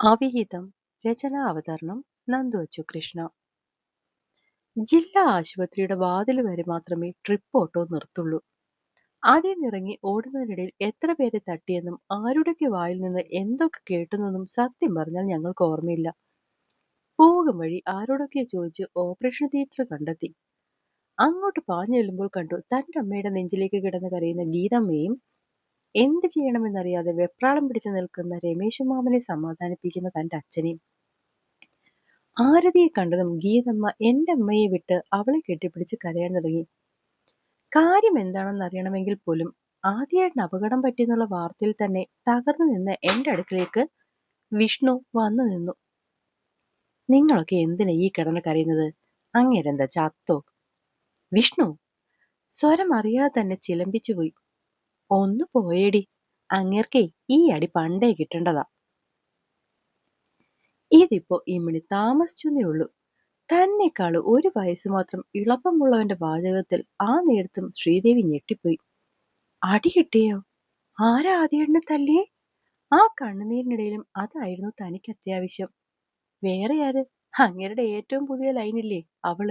അവിഹിതം രചനാ അവതരണം നന്ദു കൃഷ്ണ. ജില്ലാ ആശുപത്രിയുടെ വാതിൽ വരെ മാത്രമേ ട്രിപ്പ് ഓട്ടോ നിർത്തുള്ളൂ. ആദ്യം ഇറങ്ങി ഓടുന്നതിനിടയിൽ എത്ര പേരെ തട്ടിയെന്നും ആരുടെയൊക്കെ വായിൽ നിന്ന് എന്തൊക്കെ കേട്ടുന്നെന്നും സത്യം പറഞ്ഞാൽ ഞങ്ങൾക്ക് ഓർമ്മയില്ല. പോകും വഴി ആരോടൊക്കെ ചോദിച്ച് ഓപ്പറേഷൻ തിയേറ്റർ കണ്ടെത്തി. അങ്ങോട്ട് പാഞ്ഞു ചെല്ലുമ്പോൾ കണ്ടു തന്റെ അമ്മയുടെ നെഞ്ചിലേക്ക് കിടന്ന് കരയുന്ന ഗീതമ്മയും എന്ത് ചെയ്യണമെന്നറിയാതെ വെപ്രാളം പിടിച്ചു നിൽക്കുന്ന രമേശ് മാമനെ സമാധാനിപ്പിക്കുന്ന തന്റെ അച്ഛനെയും. ആരതിയെ കണ്ടതും ഗീതമ്മ എന്റെ അമ്മയെ വിട്ട് അവളെ കെട്ടിപ്പിടിച്ച് കരയാൻ തുടങ്ങി. കാര്യം എന്താണെന്ന് അറിയണമെങ്കിൽ പോലും ആദ്യമായിട്ട് അപകടം പറ്റിയെന്നുള്ള വാർത്തയിൽ തന്നെ തകർന്നു നിന്ന് എന്റെ അടുക്കിലേക്ക് വിഷ്ണു വന്നു നിന്നു. നിങ്ങളൊക്കെ എന്തിനാ ഈ കിടന്ന് കരയുന്നത്? അങ്ങേരെന്താ ചത്തോ? വിഷ്ണു സ്വരം അറിയാതെ തന്നെ ചിലമ്പിച്ചുപോയി. ഒന്ന് പോയേടി. അങ്ങേർക്കേ ഈ അടി പണ്ടേ കിട്ടേണ്ടതാ. ഇതിപ്പോ ഇമ്മിണി താമസിച്ചെന്നേ ഉള്ളൂ. തന്നെക്കാൾ ഒരു വയസ്സ് മാത്രം ഇളപ്പമുള്ളവന്റെ വാചകത്തിൽ ആ നേരത്തും ശ്രീദേവി ഞെട്ടിപ്പോയി. അടി കിട്ടിയോ? ആരാ ആദ്യേട്ടനെ തല്ലിയേ? ആ കണ്ണുനീരിനിടയിലും അതായിരുന്നു തനിക്ക് അത്യാവശ്യം. വേറെ ആര്? അങ്ങേരുടെ ഏറ്റവും പുതിയ ലൈനില്ലേ അവൾ.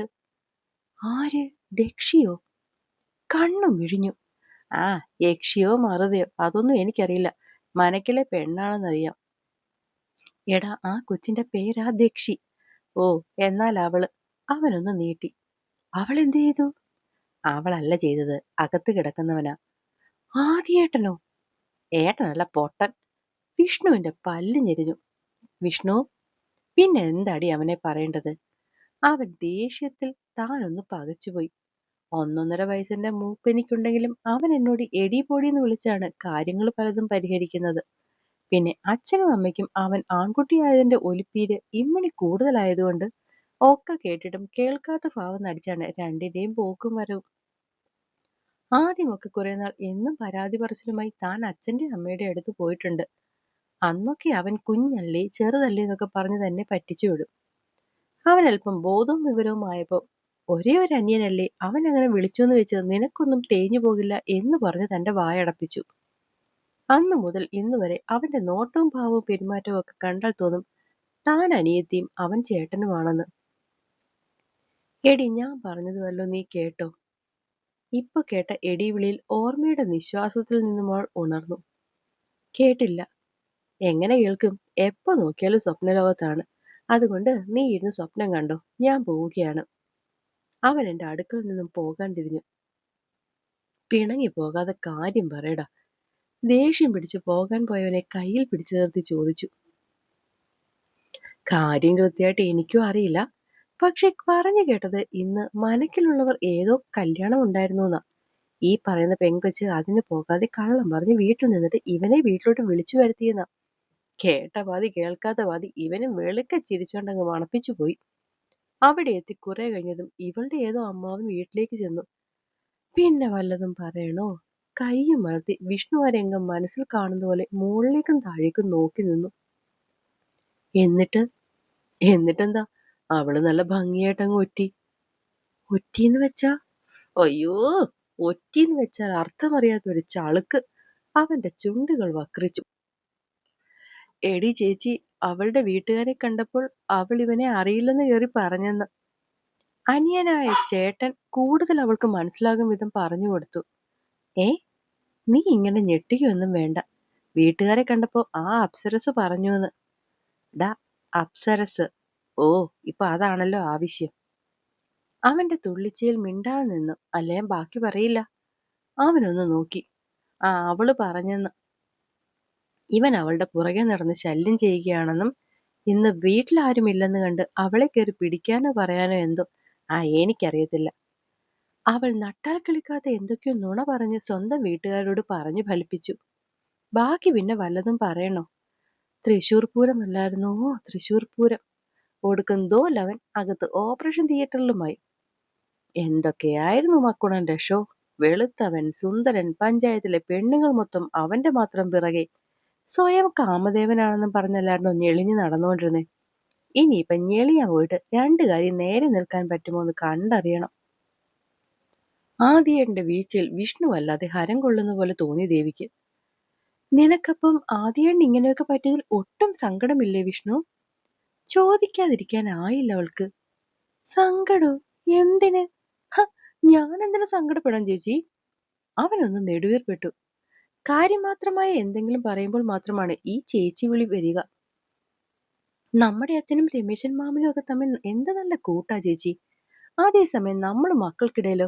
ആര്? ദക്ഷിയോ? കണ്ണും വിഴിഞ്ഞു. ആ യക്ഷിയോ മറുതയോ അതൊന്നും എനിക്കറിയില്ല. മനക്കിലെ പെണ്ണാണെന്നറിയാം. എടാ ആ കൊച്ചിന്റെ പേരാ ദക്ഷി ഓ എന്നാൽ അവൾ. അവനൊന്ന് നീട്ടി. അവൾ എന്ത് ചെയ്തു? അവളല്ല ചെയ്തത്. അകത്ത് കിടക്കുന്നവനാ. ആദ്യേട്ടനോ? ഏട്ടനല്ല പൊട്ടൻ. വിഷ്ണുവിന്റെ പല്ല് ഞെരിഞ്ഞു. വിഷ്ണു പിന്നെ എന്താടി അവനെ പറയേണ്ടത്? അവൻ ദേഷ്യത്തിൽ താനൊന്ന് പകച്ചുപോയി ഒന്നൊന്നര വയസ്സിന്റെ മൂപ്പെനിക്കുണ്ടെങ്കിലും അവൻ എന്നോട് എടി പൊടി എന്ന് വിളിച്ചാണ് കാര്യങ്ങൾ പലതും പരിഹരിക്കുന്നത്. പിന്നെ അച്ഛനും അമ്മയ്ക്കും അവൻ ആൺകുട്ടിയായതിന്റെ ഒലിപ്പീര് ഇമ്മണി കൂടുതലായതുകൊണ്ട് ഒക്കെ കേട്ടിട്ടും കേൾക്കാത്ത ഭാവം നടിച്ചാണ് രണ്ടിന്റെയും പോക്കും വരവും. ആദ്യമൊക്കെ കുറെ നാൾ എന്നും പരാതി പറച്ചിലുമായി താൻ അച്ഛന്റെ അമ്മയുടെ അടുത്ത് പോയിട്ടുണ്ട്. അന്നൊക്കെ അവൻ കുഞ്ഞല്ലേ ചെറുതല്ലേ എന്നൊക്കെ പറഞ്ഞ് തന്നെ പറ്റിച്ചു വിടും. അവൻ അല്പം ബോധവും വിവരവും ആയപ്പോ ഒരേ ഒരു അന്യനല്ലേ അവൻ അങ്ങനെ വിളിച്ചെന്ന് വെച്ച് നിനക്കൊന്നും തേഞ്ഞു പോകില്ല എന്ന് പറഞ്ഞ് തന്റെ വായടപ്പിച്ചു അന്നു മുതൽ ഇന്ന് വരെ അവന്റെ നോട്ടവും ഭാവവും പെരുമാറ്റവും ഒക്കെ കണ്ടാൽ തോന്നും താൻ അനിയത്തിയും അവൻ ചേട്ടനുമാണെന്ന്. എടി ഞാൻ പറഞ്ഞത് വല്ലോ നീ കേട്ടോ. ഇപ്പൊ കേട്ട എടി വിളിയിൽ ഓർമ്മയുടെ നിശ്വാസത്തിൽ നിന്നും അവൾ ഉണർന്നു. കേട്ടില്ല. എങ്ങനെ കേൾക്കും? എപ്പോ നോക്കിയാലും സ്വപ്നലോകത്താണ്. അതുകൊണ്ട് നീ ഇരുന്ന് സ്വപ്നം കണ്ടോ? ഞാൻ പോവുകയാണ്. അവൻ എന്റെ അടുക്കൽ നിന്നും പോകാൻ തിരിഞ്ഞു പിണങ്ങി പോകാതെ കാര്യം പറയടാ. ദേഷ്യം പിടിച്ചു പോകാൻ പോയവനെ കയ്യിൽ പിടിച്ചു നിർത്തി ചോദിച്ചു. കാര്യം കൃത്യമായിട്ട് എനിക്കും അറിയില്ല. പക്ഷെ പറഞ്ഞു കേട്ടത് ഇന്ന് മനക്കിലുള്ളവർ ഏതോ കല്യാണം ഉണ്ടായിരുന്നു എന്നാ ഈ പറയുന്ന പെങ്കൊച്ച് അതിന് പോകാതെ കള്ളം പറഞ്ഞ് വീട്ടിൽ നിന്നിട്ട് ഇവനെ വീട്ടിലോട്ട് വിളിച്ചു വരുത്തിയെന്നാ. കേട്ട പാതി കേൾക്കാത്ത പാതി ഇവനും വെളുക്ക ചിരിച്ചോണ്ടങ്ങ് മണപ്പിച്ചു പോയി. അവിടെ എത്തി കുറെ കഴിഞ്ഞതും ഇവളുടെ ഏതോ അമ്മാവൻ വീട്ടിലേക്ക് ചെന്നു. പിന്നെ വല്ലതും പറയണോ? കൈയും മലർത്തി വിഷ്ണു ആ മനസ്സിൽ കാണുന്ന പോലെ മുകളിലേക്കും താഴേക്കും നോക്കി നിന്നു. എന്നിട്ട്? എന്നിട്ടെന്താ? അവൾ നല്ല ഭംഗിയായിട്ട് അങ്ങ് ഒറ്റി. ഒറ്റിന്ന് വെച്ചാ? അയ്യോ ഒറ്റിന്ന് വെച്ചാൽ അർത്ഥമറിയാത്ത ഒരു ചളുക്ക്. അവന്റെ ചുണ്ടുകൾ വക്രിച്ചു. എടി ചേച്ചി അവളുടെ വീട്ടുകാരെ കണ്ടപ്പോൾ അവൾ ഇവനെ അറിയില്ലെന്ന് കയറി പറഞ്ഞെന്ന്. അനിയനായ ചേട്ടൻ കൂടുതൽ അവൾക്ക് മനസ്സിലാകും വിധം പറഞ്ഞു കൊടുത്തു. ഏ നീ ഇങ്ങനെ ഞെട്ടിക്കൊന്നും വേണ്ട. വീട്ടുകാരെ കണ്ടപ്പോ ആ അപ്സരസ് പറഞ്ഞു എന്ന് ഡാ അപ്സരസ് ഓ ഇപ്പൊ അതാണല്ലോ ആവശ്യം. അവന്റെ തുള്ളിച്ചയിൽ മിണ്ടാതെ നിന്നു. അല്ലേ ബാക്കി പറയില്ല. അവനൊന്ന് നോക്കി. ആ അവൾ പറഞ്ഞെന്ന്. ഇവൻ അവളുടെ പുറകെ നടന്ന് ശല്യം ചെയ്യുകയാണെന്നും ഇന്ന് വീട്ടിലാരുമില്ലെന്ന് കണ്ട് അവളെ കയറി പിടിക്കാനോ പറയാനോ എന്തോ? ആ എനിക്കറിയത്തില്ല. അവൾ നട്ടാൽ കളിക്കാതെ എന്തൊക്കെയോ നുണ പറഞ്ഞ് സ്വന്തം വീട്ടുകാരോട് പറഞ്ഞു ഫലിപ്പിച്ചു. ബാക്കി പിന്നെ വല്ലതും പറയണോ? തൃശൂർ പൂരം അല്ലായിരുന്നോ? തൃശൂർ പൂരം. ഒടുക്കുന്നതോ ലവൻ അകത്ത് ഓപ്പറേഷൻ തിയേറ്ററിലുമായി. എന്തൊക്കെയായിരുന്നു മക്കുണന്റെ ഷോ വെളുത്തവൻ സുന്ദരൻ പഞ്ചായത്തിലെ പെണ്ണുങ്ങൾ മൊത്തം അവന്റെ മാത്രം പിറകെ സ്വയം കാമദേവനാണെന്നും പറഞ്ഞല്ലായിരുന്നോ ഞെളിഞ്ഞു നടന്നുകൊണ്ടിരുന്നേ? ഇനിയിപ്പൊ ഞെളിയാൻ പോയിട്ട് രണ്ടു കാര്യം നേരെ നിൽക്കാൻ പറ്റുമോ എന്ന് കണ്ടറിയണം. ആദിയേട്ടന്റെ വീഴ്ചയിൽ വിഷ്ണു അല്ലാതെ ഹരം കൊള്ളുന്ന പോലെ തോന്നി ദേവിക്ക്. നിനക്കപ്പം ആദിയേട്ടൻ ഇങ്ങനെയൊക്കെ പറ്റിയതിൽ ഒട്ടും സങ്കടമില്ലേ വിഷ്ണു? ചോദിക്കാതിരിക്കാനായില്ല അവൾക്ക്. സങ്കടോ? എന്തിന്? ഞാൻ എന്തിനു സങ്കടപ്പെടാൻ ചേച്ചി? അവനൊന്ന് നെടുവീർപ്പെട്ടു. കാര്യമാത്രമായ എന്തെങ്കിലും പറയുമ്പോൾ മാത്രമാണ് ഈ ചേച്ചി വിളി വരിക. നമ്മുടെ അച്ഛനും രമേശൻ മാമനും ഒക്കെ തമ്മിൽ എന്ത് നല്ല കൂട്ടാ ചേച്ചി. അതേസമയം നമ്മൾ മക്കൾക്കിടയിലോ?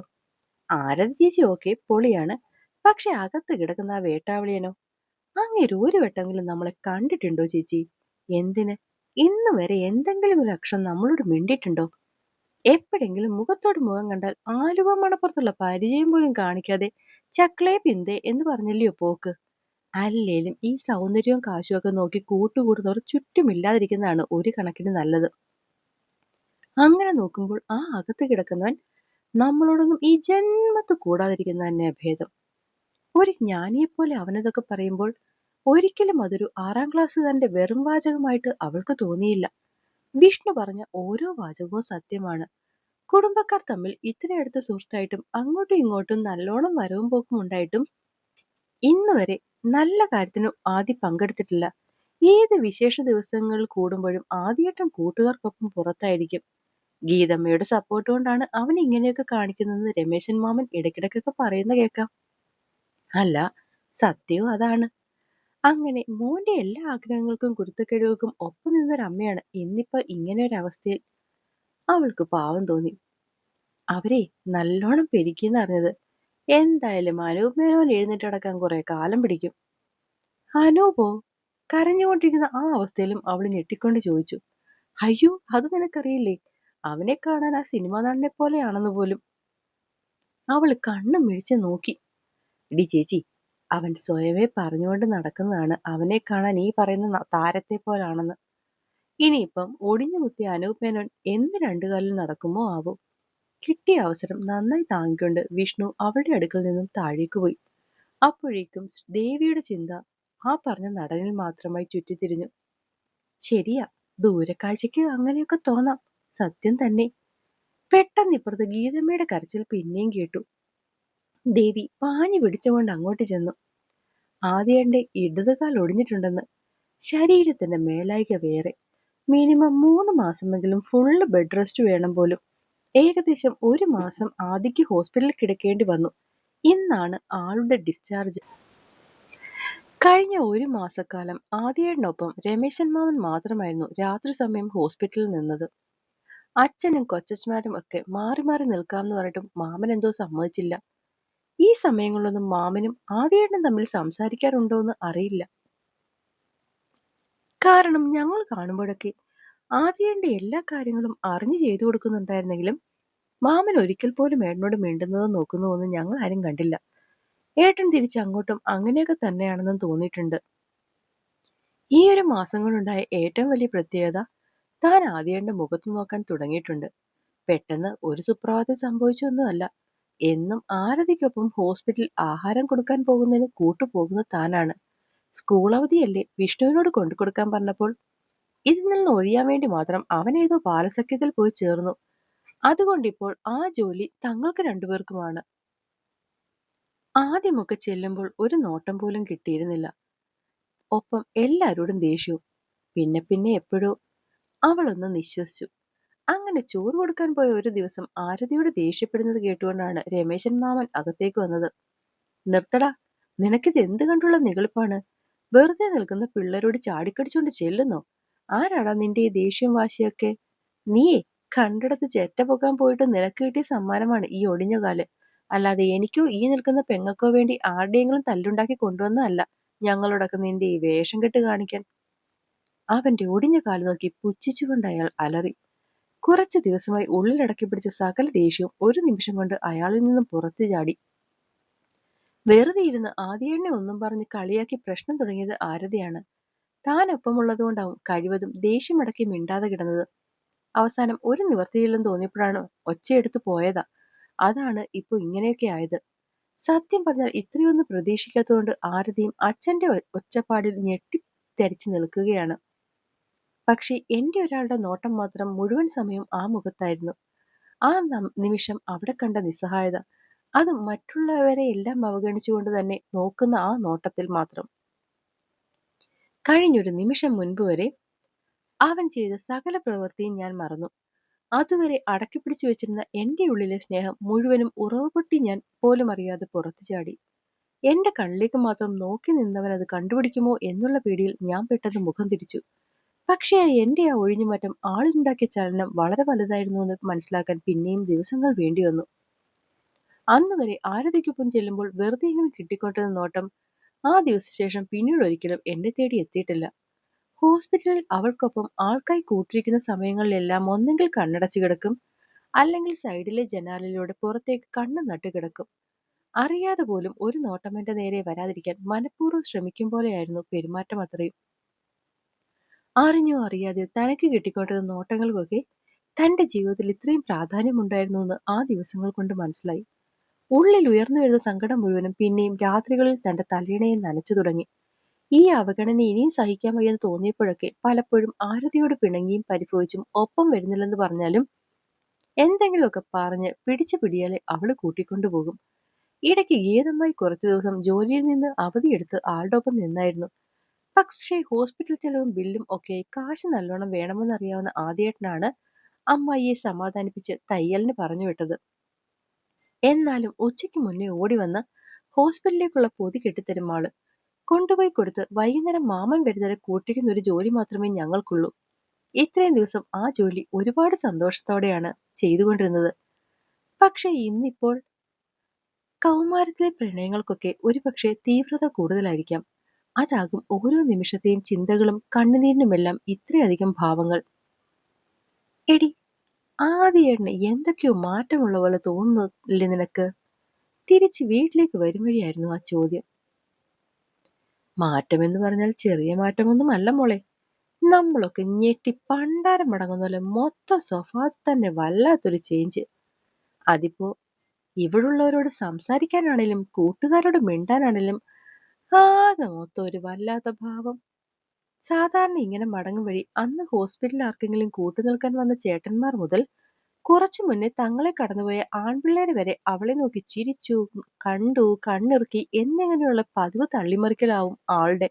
ആരതി ചേച്ചി ഓക്കെ പൊളിയാണ്. പക്ഷെ അകത്ത് കിടക്കുന്ന ആ വേട്ടാവിളിയനോ? അങ്ങേര് ഒരു വട്ടമെങ്കിലും നമ്മളെ കണ്ടിട്ടുണ്ടോ ചേച്ചി? എന്തിന്? ഇന്ന് വരെ എന്തെങ്കിലും ഒരു അക്ഷരം നമ്മളോട് മിണ്ടിയിട്ടുണ്ടോ? എപ്പോഴെങ്കിലും മുഖത്തോട് മുഖം കണ്ടാൽ ആലുവ മണപ്പുറത്തുള്ള പരിചയം പോലും കാണിക്കാതെ ചക്ലേ പിന്തേ എന്ന് പറഞ്ഞല്ലയോ പോക്ക് അല്ലേലും ഈ സൗന്ദര്യവും കാശും ഒക്കെ നോക്കി കൂട്ടുകൂടുന്നവർ ചുറ്റുമില്ലാതിരിക്കുന്നതാണ് ഒരു കണക്കിന് നല്ലത്. അങ്ങനെ നോക്കുമ്പോൾ ആ അകത്ത് കിടക്കുന്നവൻ നമ്മളോടൊന്നും ഈ ജന്മത്ത് കൂടാതിരിക്കുന്ന തന്നെ ഭേദം. ഒരു ജ്ഞാനിയെപ്പോലെ അവനതൊക്കെ പറയുമ്പോൾ ഒരിക്കലും അതൊരു ആറാം ക്ലാസ്സുകാരന്റെ വെറും വാചകമായിട്ട് അവൾക്ക് തോന്നിയില്ല. വിഷ്ണു പറഞ്ഞ ഓരോ വാചകവും സത്യമാണ്. കുടുംബക്കാർ തമ്മിൽ ഇത്ര അടുത്ത സുഹൃത്തായിട്ടും അങ്ങോട്ടും ഇങ്ങോട്ടും നല്ലോണം വരവും പോക്കും ഉണ്ടായിട്ടും ഇന്ന് വരെ നല്ല കാര്യത്തിനും ആദി പങ്കെടുത്തിട്ടില്ല. ഏത് വിശേഷ ദിവസങ്ങൾ കൂടുമ്പോഴും ആദ്യമായിട്ടും കൂട്ടുകാർക്കൊപ്പം പുറത്തായിരിക്കും. ഗീതമ്മയുടെ സപ്പോർട്ട് കൊണ്ടാണ് അവൻ ഇങ്ങനെയൊക്കെ കാണിക്കുന്നതെന്ന് രമേശൻ മാമൻ ഇടയ്ക്കിടയ്ക്കൊക്കെ പറയുന്ന കേൾക്കാം അല്ല സത്യവും അതാണ്. അങ്ങനെ മോന്റെ എല്ലാ ആഗ്രഹങ്ങൾക്കും കുരുത്തക്കേടുകൾക്കും ഒപ്പം നിന്നൊരമ്മയാണ്. ഇന്നിപ്പോ ഇങ്ങനെ ഒരു അവസ്ഥയിൽ അവൾക്ക് പാവം തോന്നി. അവരെ നല്ലോണം പെരുക്കിന്ന് അറിഞ്ഞത് എന്തായാലും അനൂപ് മേനോൻ എഴുന്നേറ്റ് നടക്കാൻ കുറെ കാലം പിടിക്കും. അനൂപോ? കരഞ്ഞുകൊണ്ടിരിക്കുന്ന ആ അവസ്ഥയിലും അവൾ ഞെട്ടിക്കൊണ്ട് ചോദിച്ചു. അയ്യോ അത് നിനക്കറിയില്ലേ? അവനെ കാണാൻ ആ സിനിമ നടനെ പോലെയാണെന്ന് പോലും. അവൾ കണ്ണും മിഴിച്ച് നോക്കി. ഇടി ചേച്ചി അവൻ സ്വയമേ പറഞ്ഞുകൊണ്ട് നടക്കുന്നതാണ്. അവനെ കാണാൻ ഈ പറയുന്ന താരത്തെ പോലാണെന്ന്. ഇനിയിപ്പം ഒടിഞ്ഞു കുത്തിയ അനൂപ് മേനോൻ എന്ന് രണ്ടു കാലിൽ നടക്കുമോ ആവും. കിട്ടിയ അവസരം നന്നായി താങ്ങിക്കൊണ്ട് വിഷ്ണു അവളുടെ അടുക്കൽ നിന്നും താഴേക്ക് പോയി. അപ്പോഴേക്കും ദേവിയുടെ ചിന്ത ആ പറഞ്ഞ നടനിൽ മാത്രമായി ചുറ്റിത്തിരിഞ്ഞു. ശരിയാ ദൂരക്കാഴ്ചയ്ക്ക് അങ്ങനെയൊക്കെ തോന്നാം. സത്യം തന്നെ. പെട്ടെന്ന് ഇപ്പുറത്ത് ഗീതമ്മയുടെ കരച്ചിൽ പിന്നെയും കേട്ടു. ദേവി പാഞ്ഞു പിടിച്ചുകൊണ്ട് അങ്ങോട്ട് ചെന്നു. ആദ്യന്റെ ഇടതുകാൽ ഒടിഞ്ഞിട്ടുണ്ടെന്ന്. ശരീരത്തിന്റെ മേലായിക വേറെ. മിനിമം മൂന്ന് മാസമെങ്കിലും ഫുള്ള് ബെഡ് റെസ്റ്റ് വേണം പോലും. ഏകദേശം ഒരു മാസം ആദിക്ക് ഹോസ്പിറ്റലിൽ കിടക്കേണ്ടി വന്നു. ഇന്നാണ് ആളുടെ ഡിസ്ചാർജ് കഴിഞ്ഞ ഒരു മാസക്കാലം ആദിയേടിനൊപ്പം രമേശൻ മാമൻ മാത്രമായിരുന്നു രാത്രി സമയം ഹോസ്പിറ്റലിൽ നിന്നത്. അച്ഛനും കൊച്ചച്ഛന്മാരും ഒക്കെ മാറി മാറി നിൽക്കാമെന്ന് പറഞ്ഞിട്ടും മാമൻ എന്തോ സമ്മതിച്ചില്ല. ഈ സമയങ്ങളിലൊന്നും മാമനും ആദിയേട്ടനും തമ്മിൽ സംസാരിക്കാറുണ്ടോ എന്ന് അറിയില്ല. കാരണം ഞങ്ങൾ കാണുമ്പോഴൊക്കെ ആദിയേന്റെ എല്ലാ കാര്യങ്ങളും അറിഞ്ഞു ചെയ്തു കൊടുക്കുന്നുണ്ടായിരുന്നെങ്കിലും മാമൻ ഒരിക്കൽ പോലും ഏട്ടനോട് മിണ്ടുന്നതോ നോക്കുന്നതോ ഒന്നും ഞങ്ങൾ ആരും കണ്ടില്ല. ഏട്ടൻ തിരിച്ച് അങ്ങോട്ടും അങ്ങനെയൊക്കെ തന്നെയാണെന്നും തോന്നിയിട്ടുണ്ട്. ഈ ഒരു മാസം കൊണ്ടുണ്ടായ ഏറ്റവും വലിയ പ്രത്യേകത താൻ ആദ്യേന്റെ മുഖത്ത് നോക്കാൻ തുടങ്ങിയിട്ടുണ്ട്. പെട്ടെന്ന് ഒരു സുപ്രഭാതം സംഭവിച്ചൊന്നുമല്ല എന്നും ആരതിക്കൊപ്പം ഹോസ്പിറ്റലിൽ ആഹാരം കൊടുക്കാൻ പോകുന്നതിന് കൂട്ടുപോകുന്ന താനാണ്. സ്കൂൾ അവധിയല്ലേ വിഷ്ണുവിനോട് കൊണ്ടുകൊടുക്കാൻ പറഞ്ഞപ്പോൾ ഇതിൽ നിന്ന് ഒഴിയാൻ വേണ്ടി മാത്രം അവനേതോ ബാലസഖ്യത്തിൽ പോയി ചേർന്നു. അതുകൊണ്ടിപ്പോൾ ആ ജോലി തങ്ങൾക്ക് രണ്ടുപേർക്കുമാണ്. ആദ്യമൊക്കെ ചെല്ലുമ്പോൾ ഒരു നോട്ടം പോലും കിട്ടിയിരുന്നില്ല. ഒപ്പം എല്ലാവരോടും ദേഷ്യവും. പിന്നെ പിന്നെ എപ്പോഴോ അവളൊന്ന് നിശ്വസിച്ചു. അങ്ങനെ ചോറ് കൊടുക്കാൻ പോയ ഒരു ദിവസം ആരതിയോട് ദേഷ്യപ്പെടുന്നത് കേട്ടുകൊണ്ടാണ് രമേശൻ മാമൻ അകത്തേക്ക് വന്നത്. നിർത്തടാ നിനക്കിത് എന്ത് കണ്ടുള്ള നിഗളിപ്പാണ്? വെറുതെ നിൽക്കുന്ന പിള്ളേരോട് ചാടിക്കടിച്ചുകൊണ്ട് ചെല്ലുന്നോ? ആരാടാ നിന്റെ ഈ ദേഷ്യം വാശിയൊക്കെ? നീയേ കണ്ടിടത്ത് ചെറ്റ പൊക്കാൻ പോയിട്ട് നിനക്ക് കിട്ടിയ സമ്മാനമാണ് ഈ ഒടിഞ്ഞ കാൽ. അല്ലാതെ എനിക്കോ ഈ നിൽക്കുന്ന പെങ്ങക്കോ വേണ്ടി ആരുടെയെങ്കിലും തല്ലുണ്ടാക്കി കൊണ്ടുവന്നതല്ല ഞങ്ങളോടൊക്കെ നിന്റെ ഈ വേഷം കെട്ട് കാണിക്കാൻ. അവന്റെ ഒടിഞ്ഞ കാൽ നോക്കി പുച്ഛിച്ചുകൊണ്ട് അയാൾ അലറി. കുറച്ചു ദിവസമായി ഉള്ളിലടക്കി പിടിച്ച സകല ദേഷ്യവും ഒരു നിമിഷം കൊണ്ട് അയാളിൽ നിന്നും പുറത്തു ചാടി. വെറുതെ ഇരുന്ന് ആദ്യേണ്ണെ ഒന്നും പറഞ്ഞ് കളിയാക്കി പ്രശ്നം തുടങ്ങിയത് ആരതിയാണ്. താൻ ഒപ്പമുള്ളതുകൊണ്ടാവും കഴിവതും ദേഷ്യമടക്കി മിണ്ടാതെ കിടന്നത്. അവസാനം ഒരു നിവർത്തിയില്ലെന്ന് തോന്നിയപ്പോഴാണ് ഒച്ചയെടുത്തു പോയതാ. അതാണ് ഇപ്പൊ ഇങ്ങനെയൊക്കെ ആയത്. സത്യം പറഞ്ഞാൽ ഇത്രയൊന്നും പ്രതീക്ഷിക്കാത്തതുകൊണ്ട് ആരതിയും അച്ഛന്റെ ഒച്ചപ്പാടിൽ ഞെട്ടി തെറിച്ചു നിൽക്കുകയാണ്. പക്ഷേ എന്റെ ഒരാളുടെ നോട്ടം മാത്രം മുഴുവൻ സമയം ആ മുഖത്തായിരുന്നു. ആ നിമിഷം അവിടെ കണ്ട നിസ്സഹായത അത് മറ്റുള്ളവരെ എല്ലാം അവഗണിച്ചുകൊണ്ട് തന്നെ നോക്കുന്ന ആ നോട്ടത്തിൽ മാത്രം. കഴിഞ്ഞൊരു നിമിഷം മുൻപ് വരെ അവൻ ചെയ്ത സകല പ്രവൃത്തിയും ഞാൻ മറന്നു. അതുവരെ അടക്കി പിടിച്ചു വെച്ചിരുന്ന എന്റെ ഉള്ളിലെ സ്നേഹം മുഴുവനും ഉറവ് പൊട്ടി ഞാൻ പോലും അറിയാതെ പുറത്തു ചാടി. എന്റെ കണ്ണിലേക്ക് മാത്രം നോക്കി നിന്നവൻ അത് കണ്ടുപിടിക്കുമോ എന്നുള്ള പേടിയിൽ ഞാൻ പെട്ടെന്ന് മുഖം തിരിച്ചു. പക്ഷേ എന്റെ ആ ഒഴിഞ്ഞുമാറ്റം ആളുണ്ടാക്കിയ ചലനം വളരെ വലുതായിരുന്നു എന്ന് മനസ്സിലാക്കാൻ പിന്നെയും ദിവസങ്ങൾ വേണ്ടി വന്നു. അന്ന് വരെ ആരതിക്കൊപ്പം ചെല്ലുമ്പോൾ വെറുതെ ഇങ്ങനെ കിട്ടിക്കൊണ്ടിരുന്ന നോട്ടം ആ ദിവസശേഷം പിന്നീട് ഒരിക്കലും എന്നെ തേടി എത്തിയിട്ടില്ല. ഹോസ്പിറ്റലിൽ അവൾക്കൊപ്പം ആൾക്കായി കൂട്ടിരിക്കുന്ന സമയങ്ങളിലെല്ലാം ഒന്നെങ്കിൽ കണ്ണടച്ചു കിടക്കും അല്ലെങ്കിൽ സൈഡിലെ ജനാലിലൂടെ പുറത്തേക്ക് കണ്ണ് നട്ടു കിടക്കും. അറിയാതെ പോലും ഒരു നോട്ടം നേരെ വരാതിരിക്കാൻ മനഃപൂർവം ശ്രമിക്കും പോലെയായിരുന്നു പെരുമാറ്റം അത്രയും. അറിഞ്ഞോ അറിയാതെ തനിക്ക് കിട്ടിക്കൊണ്ടിരുന്ന നോട്ടങ്ങൾക്കൊക്കെ തന്റെ ജീവിതത്തിൽ ഇത്രയും പ്രാധാന്യമുണ്ടായിരുന്നു എന്ന് ആ ദിവസങ്ങൾ കൊണ്ട് മനസ്സിലായി. ഉള്ളിൽ ഉയർന്നു വരുന്ന സങ്കടം മുഴുവനും പിന്നെയും രാത്രികളിൽ തന്റെ തലയിണയിൽ നനച്ചു തുടങ്ങി. ഈ അവഗണന ഇനിയും സഹിക്കാൻ വയ്യെന്ന് തോന്നിയപ്പോഴൊക്കെ പലപ്പോഴും ആരതിയോട് പിണങ്ങിയും പരിഭവിച്ചും ഒപ്പം വരുന്നില്ലെന്ന് പറഞ്ഞാലും എന്തെങ്കിലുമൊക്കെ പറഞ്ഞ് പിടിച്ചു പിടിയാലെ അവൾ കൂട്ടിക്കൊണ്ടുപോകും ഇടയ്ക്ക് ഗീതമായി കുറച്ചു ദിവസം ജോലിയിൽ നിന്ന് അവധിയെടുത്ത് ആളുടെ നിന്നായിരുന്നു. പക്ഷേ ഹോസ്പിറ്റൽ ചെലവും ബില്ലും ഒക്കെ കാശ് നല്ലോണം വേണമെന്നറിയാവുന്ന ആദ്യേട്ടനാണ് അമ്മായിയെ സമാധാനിപ്പിച്ച് തയ്യലിന് പറഞ്ഞു വിട്ടത്. എന്നാലും ഉച്ചയ്ക്ക് മുന്നേ ഓടി വന്ന് ഹോസ്പിറ്റലിലേക്കുള്ള പൊതി കെട്ടിത്തരും ആൾ. കൊണ്ടുപോയി കൊടുത്ത് വൈകുന്നേരം മാമൻ വരുന്നവരെ കൂട്ടിക്കുന്ന ഒരു ജോലി മാത്രമേ ഞങ്ങൾക്കുള്ളൂ. ഇത്രയും ദിവസം ആ ജോലി ഒരുപാട് സന്തോഷത്തോടെയാണ് ചെയ്തുകൊണ്ടിരുന്നത്. പക്ഷെ ഇന്നിപ്പോൾ കൗമാരത്തിലെ പ്രണയങ്ങൾക്കൊക്കെ ഒരുപക്ഷെ തീവ്രത കൂടുതലായിരിക്കാം. അതാകും ഓരോ നിമിഷത്തെയും ചിന്തകളും കണ്ണുനീരിനുമെല്ലാം ഇത്രയധികം ഭാവങ്ങൾ. എടി ആദ്യേട്ടന് എന്തൊക്കെയോ മാറ്റമുള്ള പോലെ തോന്നുന്നില്ലേ നിനക്ക്? തിരിച്ച് വീട്ടിലേക്ക് വരും വഴിയായിരുന്നു ആ ചോദ്യം. മാറ്റം എന്ന് പറഞ്ഞാൽ ചെറിയ മാറ്റമൊന്നും അല്ല മോളെ. നമ്മളൊക്കെ ഞെട്ടി പണ്ടാരം മടങ്ങുന്ന പോലെ മൊത്തം സ്വഭാവ തന്നെ വല്ലാത്തൊരു ചേഞ്ച് അതിപ്പോ ഇവിടുള്ളവരോട് സംസാരിക്കാനാണേലും കൂട്ടുകാരോട് മിണ്ടാനാണേലും ആകെ മൊത്തം ഒരു വല്ലാത്ത ഭാവം. സാധാരണ ഇങ്ങനെ മടങ്ങും വഴി അന്ന് ഹോസ്പിറ്റലിൽ ആർക്കെങ്കിലും കൂട്ടു നിൽക്കാൻ വന്ന ചേട്ടന്മാർ മുതൽ കുറച്ചു മുന്നേ തങ്ങളെ കടന്നുപോയ ആൺപിള്ളേര് വരെ അവളെ നോക്കി ചിരിച്ചു കണ്ടു കണ്ണിറുക്കി എന്നിങ്ങനെയുള്ള പതിവ് തള്ളിമറിക്കലാവും ആളുടെ.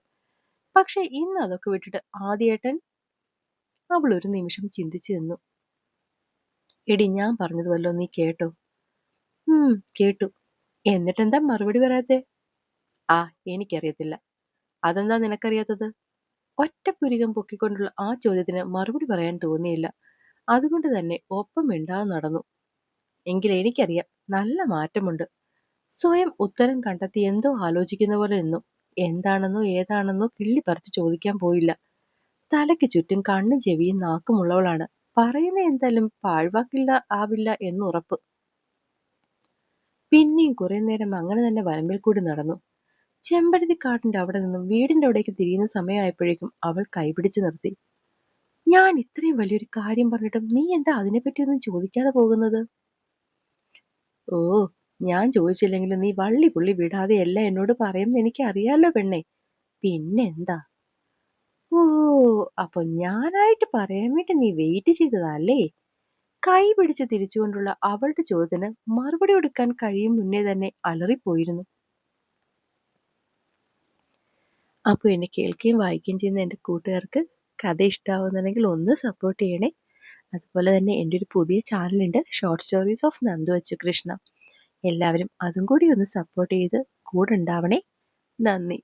പക്ഷെ ഇന്ന് അതൊക്കെ വിട്ടിട്ട് ആദ്യേട്ടൻ അവൾ ഒരു നിമിഷം ചിന്തിച്ചു നിന്നു. എടി ഞാൻ പറഞ്ഞത് വല്ലോ നീ കേട്ടോ? ഉം കേട്ടു. എന്നിട്ടെന്താ മറുപടി പറയാത്തെ? ആ എനിക്കറിയത്തില്ല. അതെന്താ നിനക്കറിയാത്തത്? ഒറ്റപ്പുരികം പൊക്കിക്കൊണ്ടുള്ള ആ ചോദ്യത്തിന് മറുപടി പറയാൻ തോന്നിയില്ല. അതുകൊണ്ട് തന്നെ ഒപ്പം മിണ്ടാതെ നടന്നു. എങ്കിൽ എനിക്കറിയാം നല്ല മാറ്റമുണ്ട്. സ്വയം ഉത്തരം കണ്ടെത്തി എന്തോ ആലോചിക്കുന്ന പോലെ നിന്നു. എന്താണെന്നോ ഏതാണെന്നോ കിള്ളി പറിച്ച് ചോദിക്കാൻ പോയില്ല. തലയ്ക്ക് ചുറ്റും കണ്ണും ചെവിയും നാക്കുമുള്ളവളാണ് പറയുന്ന എന്തായാലും പാഴ്വാക്കില്ല ആവില്ല എന്നുറപ്പ്. പിന്നെയും കുറെ നേരം അങ്ങനെ തന്നെ വരമ്പിൽ കൂടി നടന്നു. ചെമ്പരത്തിക്കാട്ടിന്റെ അവിടെ നിന്നും വീടിന്റെ അവിടേക്ക് തിരിയുന്ന സമയമായപ്പോഴേക്കും അവൾ കൈപിടിച്ചു നിർത്തി. ഞാൻ ഇത്രയും വലിയൊരു കാര്യം പറഞ്ഞിട്ടും നീ എന്താ അതിനെപ്പറ്റിയൊന്നും ചോദിക്കാതെ പോകുന്നത്? ഓ ഞാൻ ചോദിച്ചില്ലെങ്കിലും നീ വള്ളി പുള്ളി വിടാതെ എല്ലാം എന്നോട് പറയുമെന്ന് എനിക്ക് അറിയാലോ പെണ്ണെ. പിന്നെന്താ? ഓ അപ്പൊ ഞാനായിട്ട് പറയാൻ വേണ്ടി നീ വെയിറ്റ് ചെയ്തതല്ലേ കൈ പിടിച്ച് തിരിച്ചുകൊണ്ടുള്ള അവളുടെ ചോദ്യത്തിന് മറുപടി കൊടുക്കാൻ കഴിയും മുന്നേ തന്നെ അലറിപ്പോയിരുന്നു. അപ്പോൾ എന്നെ കേൾക്കുകയും വായിക്കുകയും ചെയ്യുന്ന എന്റെ കൂട്ടുകാർക്ക് കഥ ഇഷ്ടമാവുന്നുണ്ടെങ്കിൽ ഒന്ന് സപ്പോർട്ട് ചെയ്യണേ. അതുപോലെ തന്നെ എന്റെ ഒരു പുതിയ ചാനലുണ്ട് short stories of Nandu Achu Krishna എല്ലാവരും അതും കൂടി ഒന്ന് സപ്പോർട്ട് ചെയ്ത് കൂടെ ഉണ്ടാവണേ. നന്ദി.